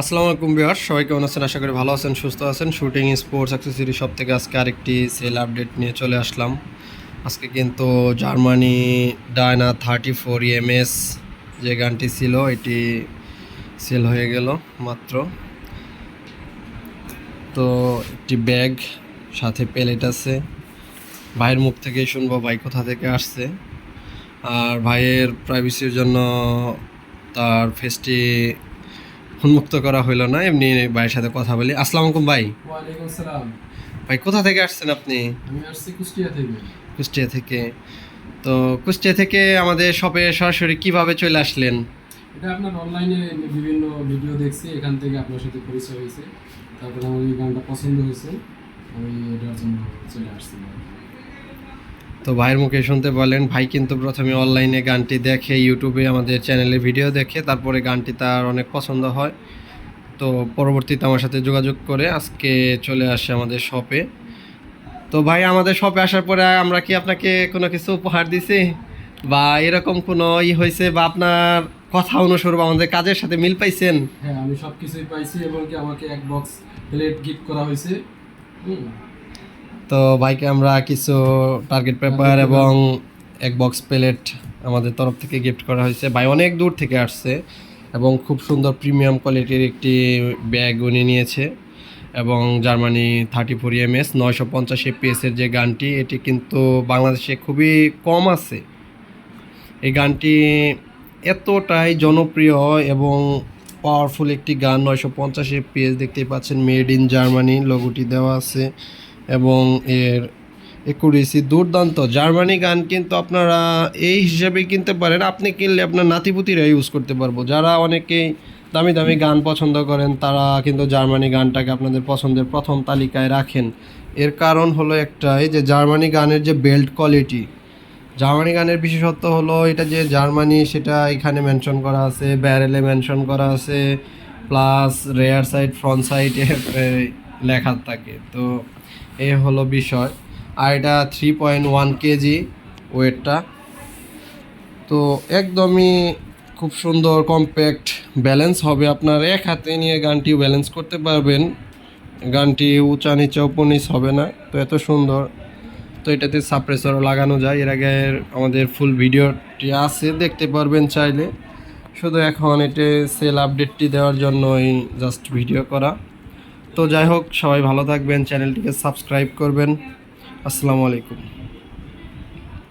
আসসালামু আলাইকুম বিহার সবাই কেমন আছেন? আশা করি ভালো আছেন, সুস্থ আছেন। শুটিং, স্পোর্টস অ্যাক্সেসরি সব থেকে আজকে আরেকটি সেল আপডেট নিয়ে চলে আসলাম। আজকে কিন্তু Germany Diana thirty four MS যে গানটি ছিল, এটি সেল হয়ে গেল মাত্র। তো একটি ব্যাগ, সাথে প্যালেট আছে। ভাইয়ের মুখ থেকেই শুনব, ভাই কোথা থেকে আসছে? আর ভাইয়ের প্রাইভেসির জন্য তার ফেসটি উন্মুক্ত করা হইল না এমনি ভাইয়ের সাথে কথা বলি। আসসালামু আলাইকুম ভাই। ভাই কোথা থেকে আসছেন আপনি? আমি আসছি কুষ্টিয়া থেকে। কুষ্টিয়া থেকে। তো কুষ্টিয়া থেকে আমাদের শপে সরাসরি কীভাবে চলে আসলেন? এটা আপনার অনলাইনে বিভিন্ন ভিডিও দেখছি এখান থেকে আপনার সাথে পরিচয় হয়েছে। তারপরে আমার এই গানটা পছন্দ হয়েছে আমি এটার জন্য চলে আসছি। তো ভাইয়ের মুখে শুনতে বলেন, ভাই কিন্তু প্রথমে অনলাইনে গানটি দেখে ইউটিউবে আমাদের চ্যানেলে ভিডিও দেখে, তারপরে গানটি তার অনেক পছন্দ হয়। তো পরবর্তীতে আমার সাথে যোগাযোগ করে আজকে চলে আসে আমাদের শপে তো ভাই, আমাদের শপে আসার পরে আমরা কি আপনাকে কোনো কিছু উপহার দিছি? বা এরকম কোনো ই হয়েছে বা আপনার কথা অনুসরূপ আমাদের কাজের সাথে মিল পাইছেন? হ্যাঁ আমি সব কিছুই পাইছি এবং কি আমাকে এক বক্স প্লেট গিফট করা হয়েছে। হুম। তো ভাইকে আমরা কিছু টার্গেট পেপার এবং এক বক্স প্লেট আমাদের তরফ থেকে গিফট করা হয়েছে। ভাই অনেক দূর থেকে আসছে এবং খুব সুন্দর প্রিমিয়াম কোয়ালিটির একটি ব্যাগ উনি নিয়েছে এবং Germany thirty four M S নয়শো পঞ্চাশ এপিএসের যে গানটি এটি কিন্তু বাংলাদেশে খুবই কম আছে। এই গানটি এতটাই জনপ্রিয় এবং পাওয়ারফুল একটি গান নয়শো পঞ্চাশ এপিএস দেখতেই পাচ্ছেন মেড ইন জার্মানি লোগোটি দেওয়া আছে। এবং এর একুরেসি দুর্দান্ত। জার্মানি গান কিন্তু আপনারা এই হিসাবে কিনতে পারেন। আপনি কিনলে আপনার নাতিপুতিরা ইউজ করতে পারব। যারা অনেকেই দামি দামি গান পছন্দ করেন, তারা কিন্তু জার্মানি গানটাকে আপনাদের পছন্দের প্রথম তালিকায় রাখেন। এর কারণ হলো একটাই যে জার্মানি গানের যে বেল্ট কোয়ালিটি জার্মানি গানের বিশেষত্ব হলো এটা যে জার্মানি, সেটা এখানে মেনশন করা আছে, ব্যারেলে মেনশন করা আছে প্লাস রেয়ার সাইড ফ্রন্ট সাইডে লেখা থাকে। তো এ হলো বিষয়। আর এটা থ্রি পয়েন্ট ওয়ান কেজি ওয়েটটা। তো একদমই খুব সুন্দর কম্প্যাক্ট ব্যালেন্স হবে আপনার। এক হাতে নিয়ে গানটি ব্যালেন্স করতে পারবেন। গানটি উঁচা নিচে উপনিচ হবে না। তো এত সুন্দর। তো এটাতে সাপ্রেসরও লাগানো যায়। এর আগে আমাদের ফুল ভিডিওটি আছে, দেখতে পারবেন চাইলে। শুধু এখন এতে সেল আপডেটটি দেওয়ার জন্যই জাস্ট ভিডিও করা। তো যাই হোক সবাই ভালো থাকবেন চ্যানেলটিকে সাবস্ক্রাইব করবেন। আসসালামু আলাইকুম।